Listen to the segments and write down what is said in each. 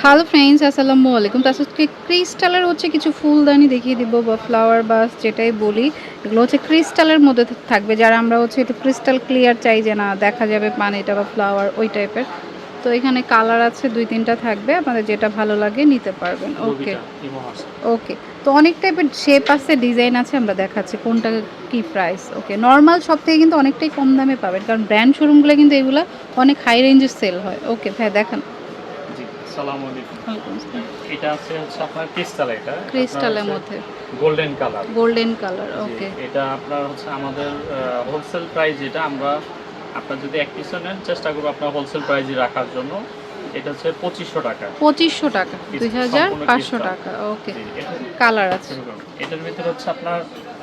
Hello friends আসসালামু আলাইকুম তার সাথে ক্রিস্টালের হচ্ছে কিছু ফুলদানি দেখিয়ে দিব বা ফ্লাওয়ার বাস যেটাই বলি এগুলো হচ্ছে ক্রিস্টালের মধ্যে থাকবে। যারা আমরা হচ্ছে একটু ক্রিস্টাল ক্লিয়ার চাই যে না দেখা যাবে পানিটা বা ফ্লাওয়ার ওই টাইপের তো এখানে কালার আছে দুই তিনটা থাকবে। আপনাদের যেটা ভালো লাগে নিতে পারবেন। ওকে ওকে তো অনেক টাইপের শেপ আছে ডিজাইন আছে আমরা দেখাচ্ছি কোনটা কি প্রাইস ওকে নর্মাল সব থেকে কিন্তু অনেকটাই কম দামে পাবেন। কারণ ব্র্যান্ড শোরুমগুলো কিন্তু এগুলো অনেক হাই রেঞ্জের সেল হয়। ওকে ভাই দেখান। আসসালামু আলাইকুম। এটা আছে হচ্ছে আপনার ক্রিস্টাল এটা? ক্রিস্টালের মধ্যে। Golden colour. Golden colour okay. এটা আপনার হচ্ছে আমাদের হোলসেল প্রাইস যেটা আমরা আপনার যদি এক পিসও নেন চেষ্টা করব আপনার হোলসেল প্রাইসে রাখার জন্য। এটা হচ্ছে পঁচিশশো টাকা। পঁচিশশো টাকা দুই হাজার পাঁচশো টাকা ওকে। কালার আছে। এটার ভিতরে হচ্ছে আপনার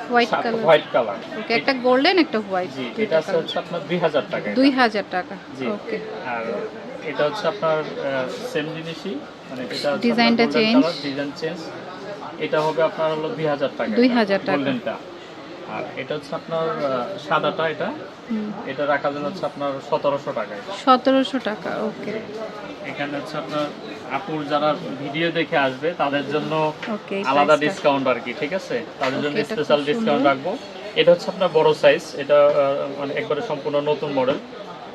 white colour white colour okay একটা গোল্ডেন একটা হোয়াইট এটা হচ্ছে আপনার দুই হাজার টাকা। এটা। দুই হাজার টাকা জি ওকে। আর এটা হচ্ছে আপনার সেম জিনিসই। মানে এটা ডিজাইনটা change। ডিজাইন চেঞ্জ এটা হবে আপনার হলো দুই হাজার টাকা 2000 টাকা। গোল্ডেনটা আর এটা হচ্ছে আপনার সাদাটা এটা। এটা রাখার জন্য হচ্ছে আপনার সতেরোশো টাকা সতেরোশো টাকা ওকে। এখানে হচ্ছে আপনার আপুর যারা ভিডিও দেখে আসবে তাদের জন্য আলাদা ডিসকাউন্ট আর কি ঠিক আছে? তাদের জন্য স্পেশাল ডিসকাউন্ট রাখব। এটা হচ্ছে আপনার বড় সাইজ এটা মানে একবারে সম্পূর্ণ নতুন মডেল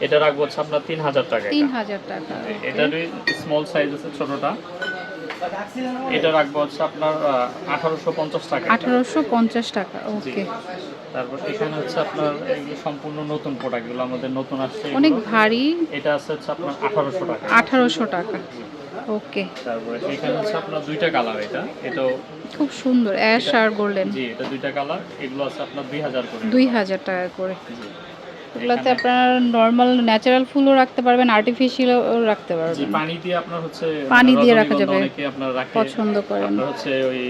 এটা রাখব হচ্ছে আপনার তিন হাজার টাকা তিন হাজার টাকা এটারই স্মল সাইজ আছে ছোটটা। এটা রাখব হচ্ছে আপনার আঠারোশো পঞ্চাশ টাকা আঠারোশো পঞ্চাশ টাকা ওকে তারপর এখানে হচ্ছে আপনার এগুলো সম্পূর্ণ নতুন প্রোডাক্টগুলো আমাদের নতুন আসছে অনেক ভারী। এটা আছে হচ্ছে আপনার আঠারোশো টাকা। আঠারোশো টাকা ওকে তারপরে এখানে হচ্ছে আপনার দুইটা কালার এটা। এটাও খুব সুন্দর অ্যাশ আর গোল্ডেন। জি এটা দুইটা কালার। এগুলো আছে আপনার দুই হাজার করে। দুই হাজার টাকা করে। জি। এগুলোতে আপনার নর্মাল ন্যাচারাল ফুলও রাখতে পারবেন আর্টিফিশিয়ালও রাখতে জি পারবেন পানি দিয়ে আপনার হচ্ছে পানি দিয়ে রাখা যাবে। অনেকে আপনার রাখে। পছন্দ করেন। আপনার হচ্ছে ওই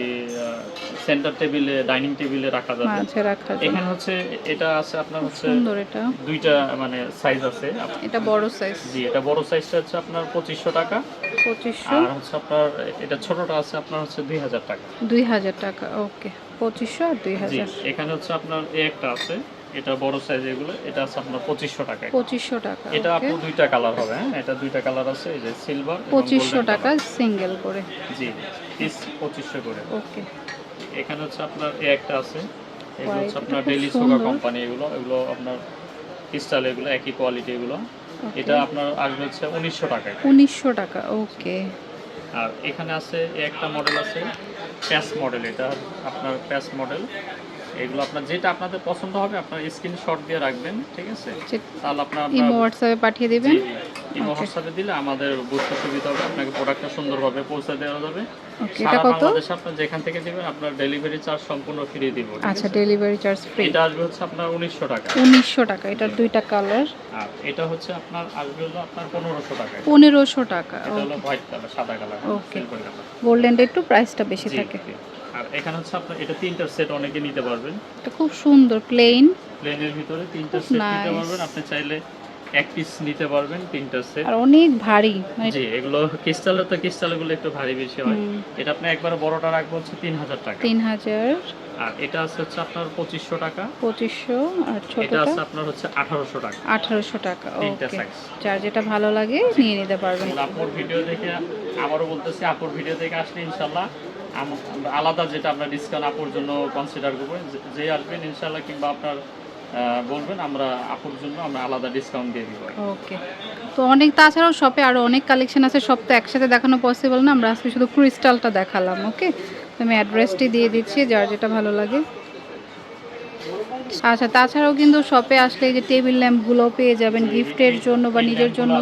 সেন্টার টেবিলে ডাইনিং টেবিলে রাখা যাবে। মাঝে রাখা যায় এখানে হচ্ছে এটা আছে আপনার হচ্ছে সুন্দর এটা। দুইটা মানে সাইজ আছে। এটা বড় সাইজ জি এটা বড় সাইজটা হচ্ছে আপনার পঁচিশশো টাকা। পঁচিশশো? আর হচ্ছে আপনার এটা ছোটটা আছে আপনার হচ্ছে দুই হাজার টাকা। দুই হাজার টাকা ওকে। পঁচিশশো আর দুই জি হাজার। এখানে হচ্ছে আপনার এই একটা আছে। এটা বড় সাইজ এগুলো এটা আছে আপনার পঁচিশশো টাকা পঁচিশশো টাকা এটা ওকে। আপু দুইটা কালার হবে হ্যাঁ? এটা দুইটা কালার আছে এই যে সিলভার পঁচিশশো টাকা সিঙ্গেল করে। জি পিস পঁচিশশো করে। ওকে। এখানে হচ্ছে আপনার এই একটা আছে এগুলো হচ্ছে আপনার ডেলি সোগা কোম্পানি এগুলো এগুলো আপনার ক্রিস্টাল এগুলো একই কোয়ালিটি এগুলো। এটা আপনার আসবে হচ্ছে উনিশশো টাকা উনিশশো টাকা ওকে। আর এখানে আছে একটা মডেল আছে প্যাস মডেল এটা আপনার প্যাস মডেল এগুলো আপনার যেটা আপনাদের পছন্দ হবে আপনার স্ক্রিনশট দিয়ে রাখবেন ঠিক আছে? তাহলে আপনার ইমো হোয়াটসঅ্যাপে পাঠিয়ে দিবেন। ইমো. হোয়াটসঅ্যাপে দিলে আমাদের বুঝতে সুবিধা হবে আপনাকে প্রোডাক্টটা সুন্দরভাবে পৌঁছে দেওয়া যাবে। এটা সারা কত? বাংলাদেশে আপনার যেখান থেকে দিবেন আপনার ডেলিভারি চার্জ সম্পূর্ণ ফ্রি দিব আচ্ছা ডেলিভারি চার্জ ফ্রি এটা আসবে হচ্ছে আপনার উনিশশো টাকা। উনিশশো টাকা এটার দুইটা কালার আর এটা হচ্ছে আপনার আসবে হলো আপনার পনেরোশো টাকা পনেরোশো টাকা এটা হলো হোয়াইট কালার সাদা কালার কালার গোল্ডেনটা একটু প্রাইসটা বেশি থাকে। এখানে হচ্ছে আপনার এটা তিনটার সেট অনেকে নিতে পারবেন। এটা খুব সুন্দর প্লেন প্লেনের ভিতরে তিনটা সেট নিতে পারবেন। আপনি চাইলে এক পিস নিতে পারবেন তিনটা সেট আর অনেক ভারী মানে জি এগুলো ক্রিস্টালের তো ক্রিস্টালগুলো একটু ভারী বেশি হয়। এটা আপনি একবার বড়টা রাখব হচ্ছে তিন হাজার টাকা। তিন হাজার। আর এটা আছে হচ্ছে আপনার পঁচিশশো টাকা। পঁচিশশো আর ছোটটা এটা আছে আপনার হচ্ছে আঠারোশো টাকা। আঠারোশো টাকা তিনটা ওকে। সাইজ যার যেটা ভালো লাগে নিয়ে নিতে পারবেন। আপুর ভিডিও দেখে আবারও বলতেছি আপুর ভিডিও দেখে আসলে আমরা আলাদা যেটা আমরা ডিসকাউন্ট আপুর জন্য কনসিডার করব যে- আসবেন ইনশাল্লাহ কিংবা আপনার বলবেন আমরা আপুর জন্য আমরা আলাদা ডিসকাউন্ট দিয়ে দিব। ওকে তো অনেক তাছাড়াও শপে আরও অনেক কালেকশন আছে সব তো একসাথে দেখানো পসিবল না আমরা আজকে শুধু ক্রিস্টালটা দেখালাম ওকে আমি অ্যাড্রেসটি দিয়ে দিচ্ছি যার যেটা ভালো লাগে। আচ্ছা তাছাড়াও কিন্তু শপে আসলে যে টেবিল ল্যাম্পগুলো পেয়ে যাবেন গিফটের জন্য বা নিজের জন্য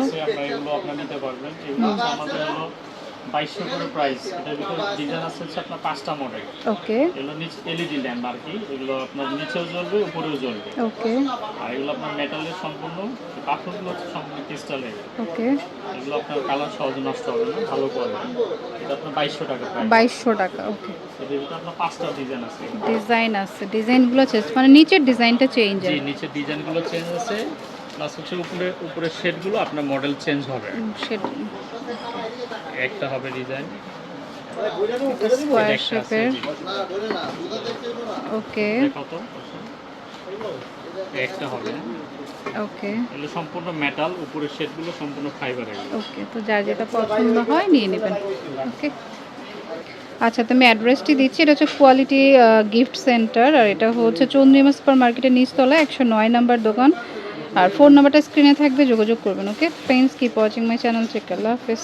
বাইশশো করে প্রাইস এটার ভিতরে ডিজাইন আছে হচ্ছে আপনার পাঁচটা মডেল ওকে এগুলো নিচে এলইডি ল্যাম্প আর কি। এগুলো আপনার নিচেও জ্বলবে উপরেও জ্বলবে। ওকে আর এগুলো আপনার মেটালের সম্পূর্ণ। পাথরগুলো হচ্ছে সম্পূর্ণ ক্রিস্টালের ওকে এগুলো আপনার কালার সহজে নষ্ট হবে না ভালো কোয়ালিটি এটা আপনার বাইশশো টাকা প্রাইস বাইশশো টাকা ওকে ভিতরে আপনার পাঁচটা ডিজাইন আছে। ডিজাইন আছে। ডিজাইনগুলো চেঞ্জ মানে নিচের ডিজাইনটা চেঞ্জ জি নিচে ডিজাইনগুলো চেঞ্জ আছে। প্লাস হচ্ছে উপরে উপরের শেডগুলো আপনার মডেল চেঞ্জ হবে। সেটা একটা হবে ডিজাইন স্কোয়ার শেপের ওকে কত? একটা হবে। ওকে এগুলো সম্পূর্ণ মেটাল উপরের শেডগুলো সম্পূর্ণ ফাইবারের ওকে তো যার যেটা পছন্দ হয় নিয়ে নেবেন। ওকে আচ্ছা তো আমি অ্যাড্রেসটি দিচ্ছি। এটা হচ্ছে কোয়ালিটি গিফট সেন্টার আর এটা হচ্ছে চন্দ্রিমা সুপার মার্কেটের নিচতলা একশো নয় নাম্বার দোকান। আর ফোন নাম্বারটা স্ক্রিনে থাকবে, যোগাযোগ করবেন okay friends keep watching my channel check আল্লাহ হাফেজ।